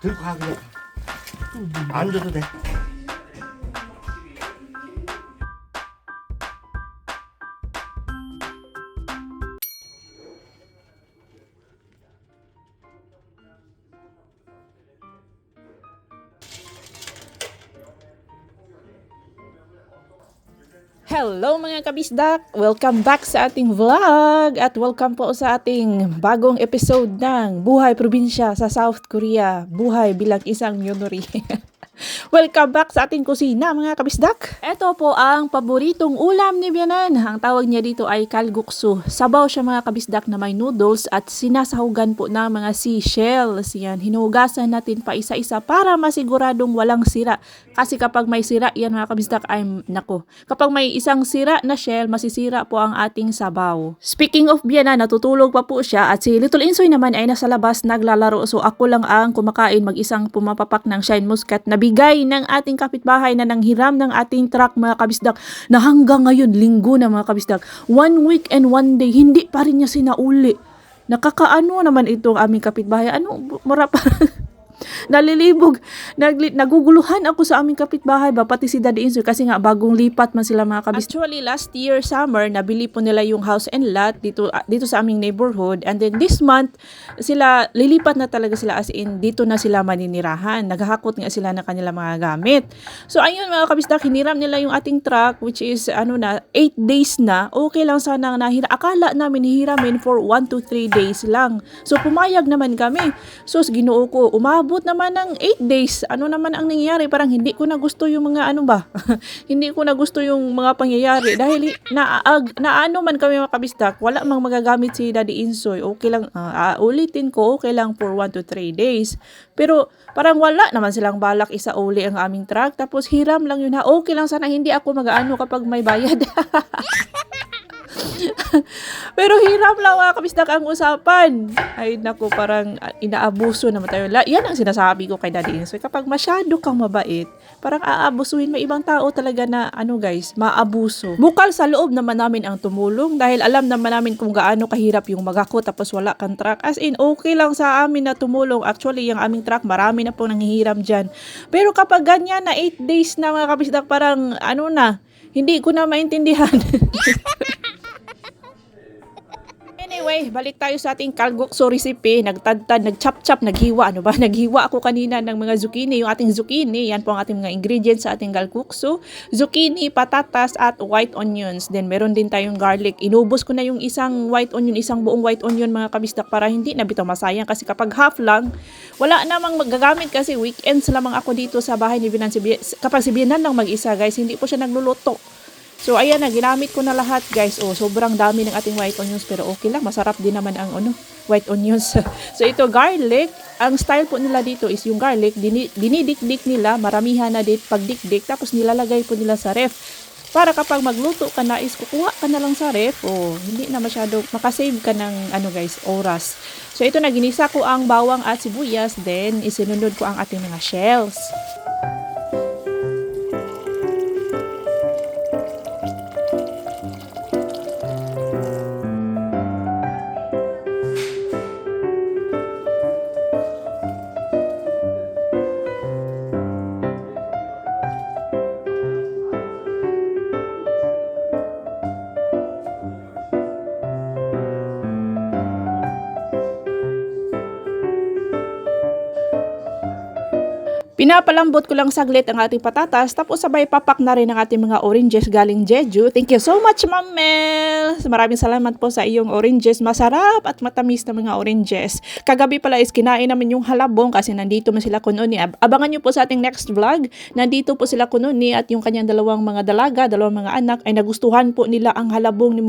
들고 가 그냥. 안 줘도 돼 Hello mga kabisdak! Welcome back sa ating vlog at welcome po sa ating bagong episode ng Buhay Probinsya sa South Korea. Buhay bilang isang yunori. welcome back sa ating kusina mga kabisdak! Ito po ang paboritong ulam ni Bianan. Ang tawag niya dito ay kalguksu. Sabaw siya mga kabisdak na may noodles at sinasahugan po ng mga seashells. Yan, hinugasan natin pa isa-isa para masiguradong walang sira. Kasi kapag may sira, yan mga kabisdak, ay nako. Kapag may isang sira na shell, masisira po ang ating sabaw. Speaking of Biana, natutulog pa po siya at si Little Insoy naman ay nasa labas naglalaro. So ako lang ang kumakain mag-isang pumapapak ng shine muscat na bigay ng ating kapitbahay na nanghiram ng ating truck mga kabisdak na hanggang ngayon, linggo na mga kabisdak. One week and one day, hindi pa rin niya sinauli. Nakakaano naman itong aming kapitbahay. Ano, mura pa. Nalilibog. Nagli, naguguluhan ako sa aming kapitbahay ba, pati si Daddy Insoy kasi nga bagong lipat man sila mga kabis. Actually, last year summer, nabili po nila yung house and lot dito, ah, dito sa aming neighborhood. And then this month, sila, lilipat na talaga sila as in, dito na sila maninirahan. Naghahakot nga sila ng kanilang mga gamit. So ayun mga kabisdak, hiniram nila yung ating truck which is ano na, 8 days na. Okay lang sana na. Akala namin hihiramin for 1 to 3 days lang. So pumayag naman kami. So ginoo ko, umabot naman ng 8 days. Ano naman ang nangyayari? Parang hindi ko na gusto yung mga ano ba? hindi ko na gusto yung mga pangyayari dahil naag, naano man kami mga kabisdak, wala mang magagamit si Daddy Insoy. Okay lang, ah, ulitin ko, okay lang for 1 to 3 days. Pero parang wala naman silang balak isa uli ang aming truck. Tapos hiram lang yun ha. Okay lang sana hindi ako mag-ano kapag may bayad. Pero hiram lang mga kabisdak ang usapan. Ay naku, parang ah, inaabuso naman tayo. Yan ang sinasabi ko kay Daddy Insoy. Kapag masyado kang mabait, parang aabusuhin. May ibang tao talaga na, ano guys, maabuso. Bukal sa loob naman namin ang tumulong dahil alam naman namin kung gaano kahirap yung magako tapos wala kang truck. As in, okay lang sa amin na tumulong. Actually, yung aming truck, marami na pong nanghihiram dyan. Pero kapag ganyan na 8 days na mga kabisdak, parang ano na, hindi ko na maintindihan. Anyway, balik tayo sa ating kalgukso recipe. Nagtadtad, nagchap-chap, naghiwa. Ano ba? Naghiwa ako kanina ng mga zucchini. Yung ating zucchini, yan po ang ating mga ingredients sa ating kalgukso. Zucchini, patatas, at white onions. Then, meron din tayong garlic. Inubos ko na yung isang white onion, isang buong white onion mga kabistak para hindi na bitaw masayang. Kasi kapag half lang, wala namang magagamit kasi weekends lamang ako dito sa bahay ni Binan. Si Bi- Kapag si Binan lang mag-isa, guys, hindi po siya nagluluto. So ayan na, ginamit ko na lahat guys. Oh, sobrang dami ng ating white onions pero okay lang, masarap din naman ang ano, white onions. so ito garlic, ang style po nila dito is yung garlic, dini, dinidikdik nila, maramihan na dit pagdikdik tapos nilalagay po nila sa ref. Para kapag magluto ka na is kukuha ka na lang sa ref, oh, hindi na masyado makasave ka ng ano guys, oras. So ito na ginisa ko ang bawang at sibuyas, then isinunod ko ang ating mga shells. Pinapalambot ko lang saglit ang ating patatas tapos sabay papak na rin ang ating mga oranges galing Jeju. Thank you so much, Ma'am Mel! Maraming salamat po sa iyong oranges. Masarap at matamis na mga oranges. Kagabi pala is kinain namin yung halabong kasi nandito man sila kununi. Ab- Abangan nyo po sa ating next vlog. Nandito po sila kununi at yung kanyang dalawang mga dalaga, dalawang mga anak ay nagustuhan po nila ang halabong ni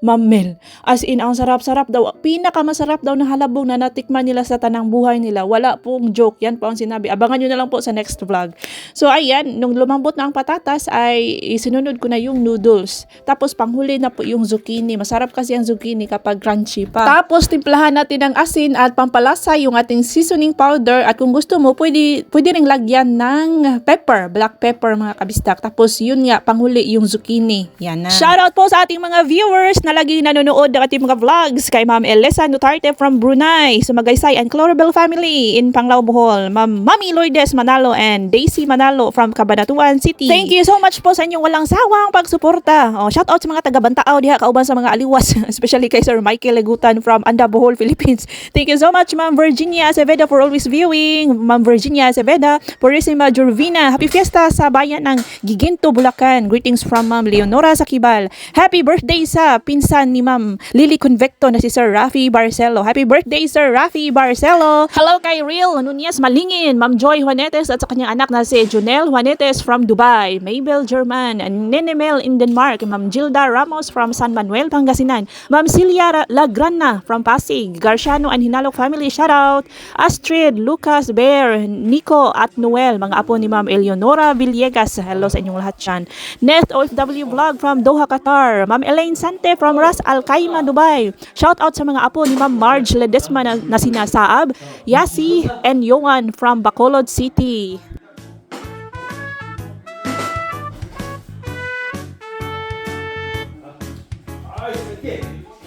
Ma'am Mel. As in, ang sarap-sarap daw. Pinakamasarap daw na halabong na natikman nila sa tanang buhay nila. Wala pong joke. Yan po ang sinabi. Abangan nyo na lang po sa next vlog. So ayan, nung lumambot na ang patatas ay isinunod ko na yung noodles. Tapos panghuli na po yung zucchini. Masarap kasi ang zucchini kapag crunchy pa. Tapos timplahan natin ng asin at pampalasa yung ating seasoning powder at kung gusto mo pwede, pwede ring lagyan ng pepper, black pepper mga kabistak. Tapos yun nga, panghuli yung zucchini. Yan na. Shoutout po sa ating mga viewers na lagi nanonood ng ating mga vlogs kay Ma'am Elisa Nutarte from Brunei, Sumagaysay and Clarabelle family in Panglao, Bohol. Ma'am Mami Lourdes Manalo and Daisy Manalo from Cabanatuan City. Thank you so much po sa inyong walang sawang pagsuporta. Oh, shoutout sa mga taga-Bantaaw diha kauban sa mga aliwas, especially kay Sir Michael Legutan from Anda, Bohol, Philippines. Thank you so much Ma'am Virginia Aceveda for always viewing. Ma'am Virginia Aceveda, Purisima Jurvina. Happy Fiesta sa bayan ng Giginto, Bulacan. Greetings from Ma'am Leonora Sakibal. Happy birthday sa pinsan ni Ma'am Lily Convecto na si Sir Rafi Barcelo. Happy birthday Sir Rafi Barcelo. Hello kay Real Nunez Malingin, Ma'am Joy Juanetes at sa kanyang anak na si Junel Juanetes from Dubai, Mabel German, Nenemel in Denmark, Ma'am Gilda Ramos from San Manuel, Pangasinan, Ma'am Celia Lagrana from Pasig, Garciano and Hinalok family, shout out, Astrid, Lucas, Bear, Nico at Noel, mga apo ni Ma'am Eleonora Villegas, hello sa inyong lahat dyan. Next OFW vlog from Doha, Qatar, Ma'am Elaine Sante from Ras Al Khaimah, Dubai, shout out sa mga apo ni Ma'am Marge Ledesma na, na sina Saab, Yasi, and Yohan from Bacolod City.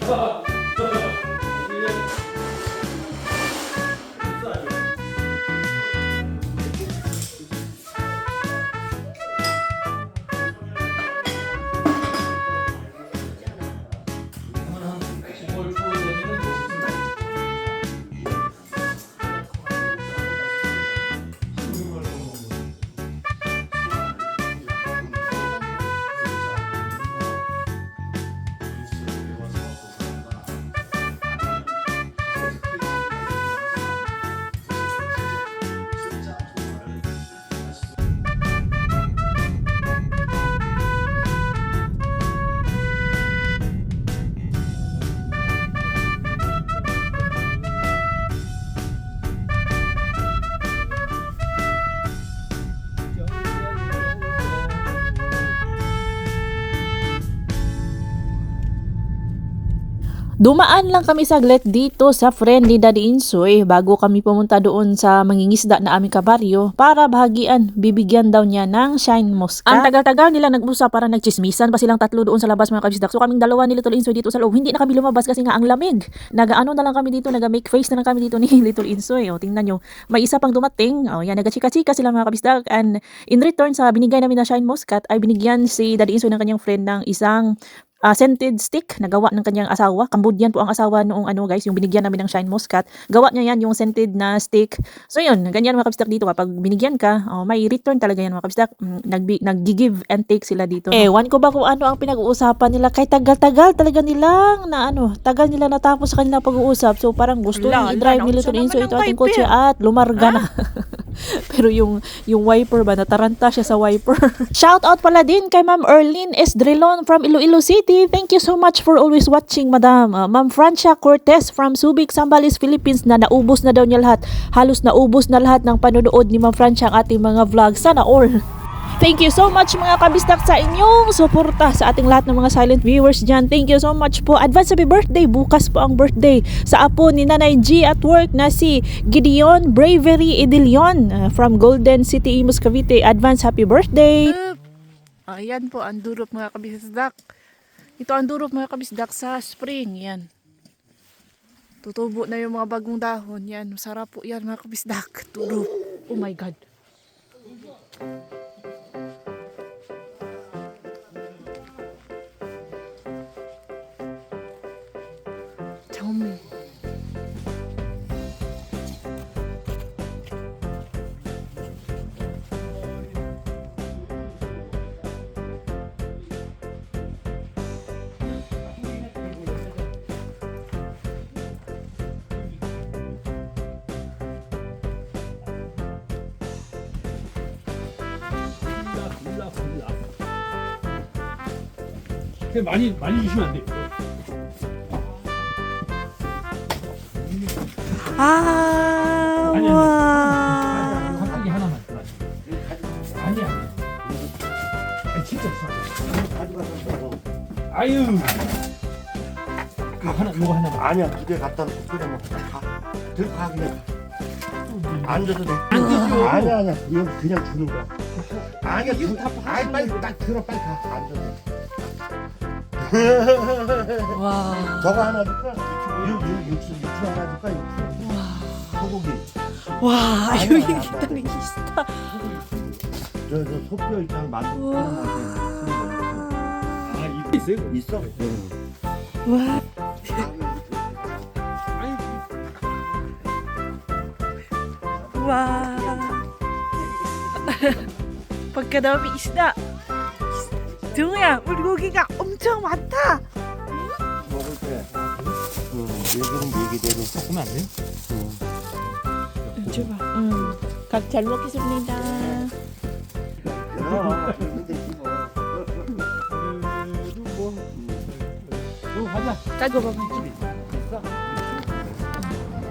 감사합니다. Dumaan lang kami saglit dito sa friend ni Daddy Insoy bago kami pumunta doon sa mangingisda na aming kabaryo para bahagian, bibigyan daw niya ng shine muscat. Ang tagal-tagal nila nag-usap para nagchismisan pa silang tatlo doon sa labas mga kabisdak. So kaming dalawa ni Little Insoy dito sa loob. Hindi na kami lumabas kasi nga ang lamig. Nagaano na lang kami dito, naga-make face na lang kami dito ni Little Insoy. O, tingnan nyo, may isa pang dumating. O, yan, nagachika-chika sila mga kabisdak. And in return sa binigay namin na shine muscat ay binigyan si Daddy Insoy ng kanyang friend ng isang ah, scented stick na gawa ng kanyang asawa. Cambodian po ang asawa noong ano guys, yung binigyan namin ng shine muscat. Gawa niya yan yung scented na stick. So yun, ganyan mga kabistak dito. Kapag binigyan ka, oh, may return talaga yan mga kabistak. Mm, Nag, nag-give and take sila dito. Ewan ko ba kung ano ang pinag-uusapan nila. Kay tagal-tagal talaga nilang na ano, tagal nila natapos sa kanilang pag-uusap. So parang gusto Wala, ni i-drive nila ito naman ito ating kotse at lumarga na. Pero yung yung wiper ba nataranta siya sa wiper. Shout out pala din kay Ma'am Erlyn Esdrelon from Iloilo City. Thank you so much for always watching, Madam. Uh, Ma'am Francia Cortez from Subic, Zambales, Philippines na naubos na daw niya lahat. Halos naubos na lahat ng panonood ni Ma'am Francia ang ating mga vlog. Sana all. Thank you so much mga kabistak sa inyong suporta sa ating lahat ng mga silent viewers dyan. Thank you so much po. Advance happy birthday. Bukas po ang birthday sa apo ni Nanay G at work na si Gideon Bravery Edilion uh, from Golden City, Imus, Cavite. Advance happy birthday. Ayan po ang durop mga kabisdak. Ito ang durop mga kabisdak sa spring. Yan. Tutubo na yung mga bagong dahon. Yan. Sarap po yan mga kabisdak. Durop. Oh my God. Tell 그 많이 많이 주시면 안 돼요. 아, 와. 한 가지 하나만. 아니야. 아니, 진짜 없어. 아유. 이거 하나 이거 하나. 아니야 두 개 갖다 놓고 끓여 먹어. 가. 들어가 그냥. 안 줘도 돼. 안 줘도 아니야 아니야 이건 그냥 주는 거야. 아니야 이거 다 아이 빨리 딱 들어 빨리 가. 안 줘도 돼. 와. 저거 하나 줄까? 육, 육, 육수 육수 하나 줄까? 육수 소고기 와, 아니야, 여기 아니야. 게 있다. 저 저 소뼈 있잖아 만두 우와. 아 이거 있어요? 있어? 응. 와. 와. pagkadami isda. Tunga, 물고기가 엄청 많다. 먹을 때 응, 얘기는 얘기대로 섞으면 안 돼요? 응. Coba. Hmm. Kag 잘 먹겠습니다. 야, 근데 이거 그래도 뭐. 요거 가자. Kago ba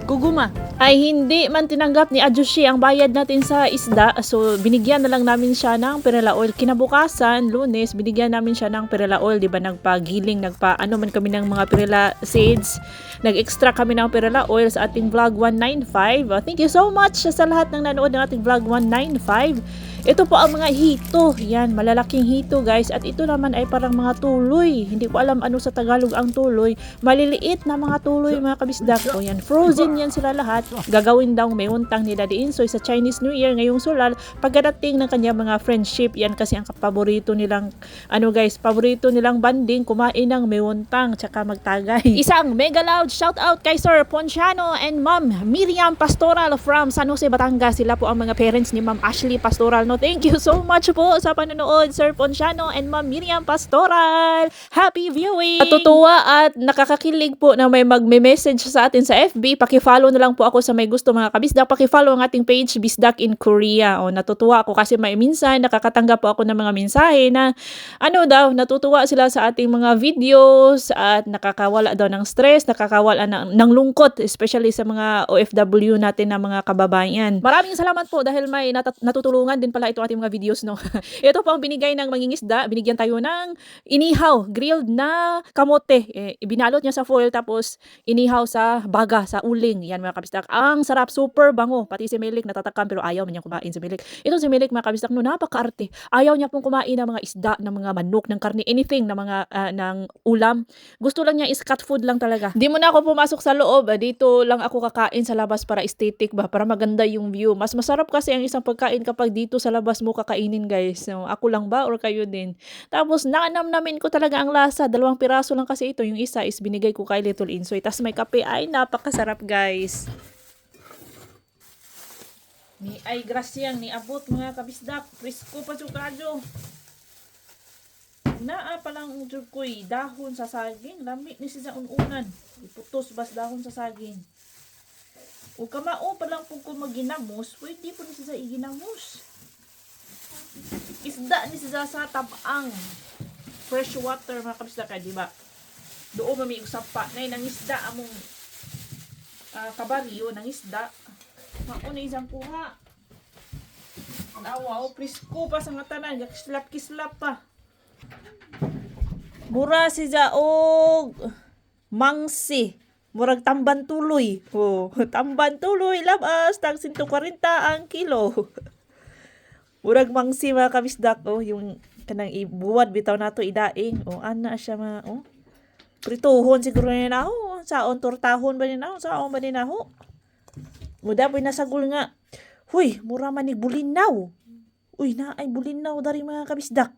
Guguma. Ay hindi man tinanggap ni Ajushi ang bayad natin sa isda. So binigyan na lang namin siya ng perela oil. Kinabukasan, lunes, binigyan namin siya ng perela oil. Di ba nagpagiling, nagpa ano man kami ng mga perela seeds. Nag-extra kami ng perela oil sa ating vlog 195. Uh, thank you so much sa lahat ng nanood ng ating vlog 195. Ito po ang mga hito. Yan, malalaking hito guys. At ito naman ay parang mga tuloy. Hindi ko alam ano sa Tagalog ang tuloy. Maliliit na mga tuloy mga kabisdak. O yan, frozen yan sila lahat. Gagawin daw may untang ni Daddy Insoy sa Chinese New Year ngayong sulal. Pagdating ng kanya mga friendship, yan kasi ang paborito nilang, ano guys, paborito nilang banding, kumain ng may untang, tsaka magtagay. Isang mega loud shout out kay Sir Ponciano and Ma'am Miriam Pastoral from San Jose, Batangas. Sila po ang mga parents ni Ma'am Ashley Pastoral. No, thank you so much po sa panonood, Sir Ponciano and Ma'am Miriam Pastoral. Happy viewing! Natutuwa at nakakakilig po na may magme-message sa atin sa FB. Paki-follow na lang po ako sa may gusto mga kabisdak. Paki-follow ang ating page, Bisdak in Korea. O, natutuwa ako kasi may minsan nakakatanggap po ako ng mga mensahe na ano daw, natutuwa sila sa ating mga videos at nakakawala daw ng stress, nakakawala ng, ng lungkot, especially sa mga OFW natin na mga kababayan. Maraming salamat po dahil may nat- natutulungan din pala ito ating mga videos, no? ito po ang binigay ng mangingisda. Binigyan tayo ng inihaw, grilled na kamote. Eh, ibinalot niya sa foil tapos inihaw sa baga, sa uling. Yan mga kabistak. Ang sarap, super bango. Pati si Milik natatakam pero ayaw niya kumain si Milik. Ito si Milik mga kabistak, no, napakaarte. Ayaw niya pong kumain ng mga isda, ng mga manok, ng karne, anything, ng mga ah, ng ulam. Gusto lang niya is cat food lang talaga. Di mo na ako pumasok sa loob. ah, Dito lang ako kakain sa labas para aesthetic ba, para maganda yung view. Mas masarap kasi ang isang pagkain kapag dito sa labas mo kakainin guys. So, ako lang ba or kayo din? Tapos naanam-namin ko talaga ang lasa. Dalawang piraso lang kasi ito. Yung isa is binigay ko kay Little Insoy. Tapos may kape. Ay, napakasarap guys. Ni ay grasyang ni abot mga kabisdak. Presko pa sukado. Naa pa lang jud ko'y dahon sa saging. Lami ni siya ununan. Iputos bas dahon sa saging. O kamao pa lang ko maginamos, pwede po ni siya iginamos. Isda ni siya sa tabang. Fresh water mga kabisdak ka, di ba? Doon mami usap pa. Nay, nang isda among ah, kabaryo, nang isda. Mauna isang kuha. Nawa, o presko pa sa nga tanan. Kislap-kislap pa. Mura si og mangsi. Murag tamban tuloy. Oh, tamban tuloy labas tag 140 ang kilo. Murag mangsi mga kabisdak oh, yung kanang ibuwad bitaw nato idaing. Oh, ana siya ma oh. Prituhon siguro ni naho. Saon tortahon ba ni naho? Saon ba ni naho? Muda po nasagol nga. Huy, mura man ni bulinaw. Uy, na ay bulinaw dari mga kabisdak.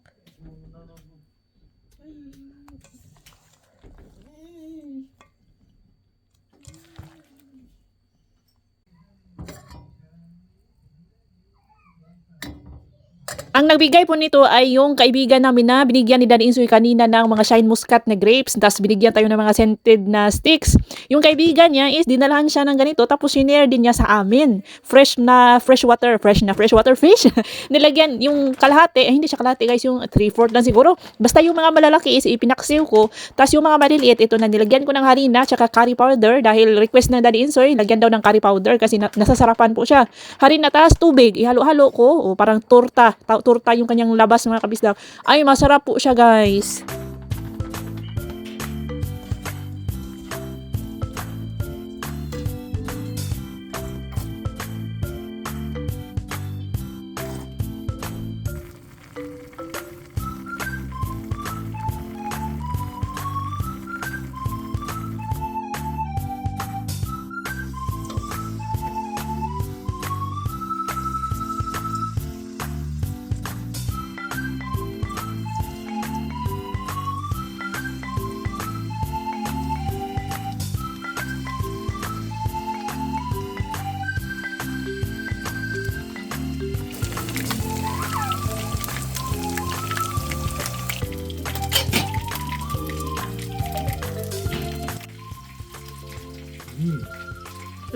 Ang nagbigay po nito ay yung kaibigan namin na binigyan ni Daddy Insoy kanina ng mga shine muscat na grapes. Tapos binigyan tayo ng mga scented na sticks. Yung kaibigan niya is dinalahan siya ng ganito tapos sinare din niya sa amin. Fresh na fresh water, fresh na fresh water fish. Nilagyan yung kalahati, eh hindi siya kalahati guys, yung 3-4 lang siguro. Basta yung mga malalaki is ipinaksiw ko. Tapos yung mga maliliit, ito na nilagyan ko ng harina tsaka curry powder dahil request ng Daddy Insoy, lagyan daw ng curry powder kasi na- nasasarapan po siya. Harina tas tubig, ihalo-halo ko, o parang torta, ta- torta yung kanyang labas mga kabisdak. Ay, masarap po siya guys.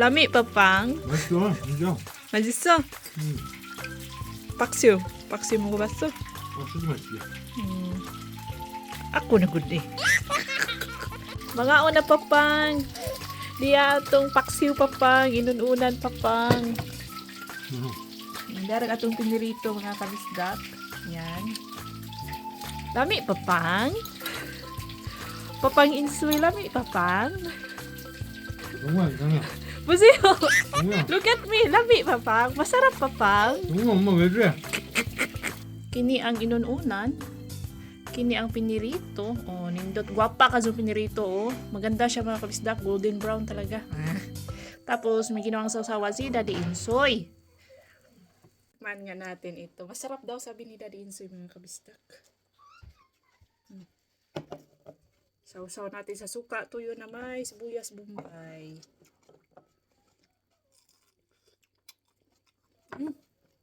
Lami papang. 맛있어 진짜 맛있어? 음. 박수. 박수 먹어봤어? 어 수지 맛있지 Ako na gud eh. Mga una papang. Diya atong paksiw papang, inununan papang. 음. Darag atong pinirito mga kabisdak. Yan. Lami papang. Papang insoy lami papang. 영우야 이상해 Busiyo! Ano? Look at me! Labi, papang! Masarap, papang! Ano mo, Bebe? Kini ang inununan. Kini ang pinirito. Oh, nindot. Gwapa ka sa pinirito, oh. Maganda siya mga kabisdak. Golden brown talaga. Tapos, may ginawang sausawan si Daddy Insoy. Man nga natin ito. Masarap daw sabi ni Daddy Insoy mga kabisdak. Hmm. Sausaw natin sa suka, tuyo na may, sibuyas, bumbay.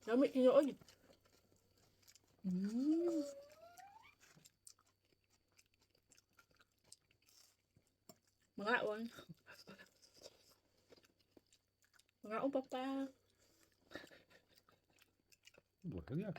Dami niyo, oy. Mm. Mga on. Mga on, papa. 뭐야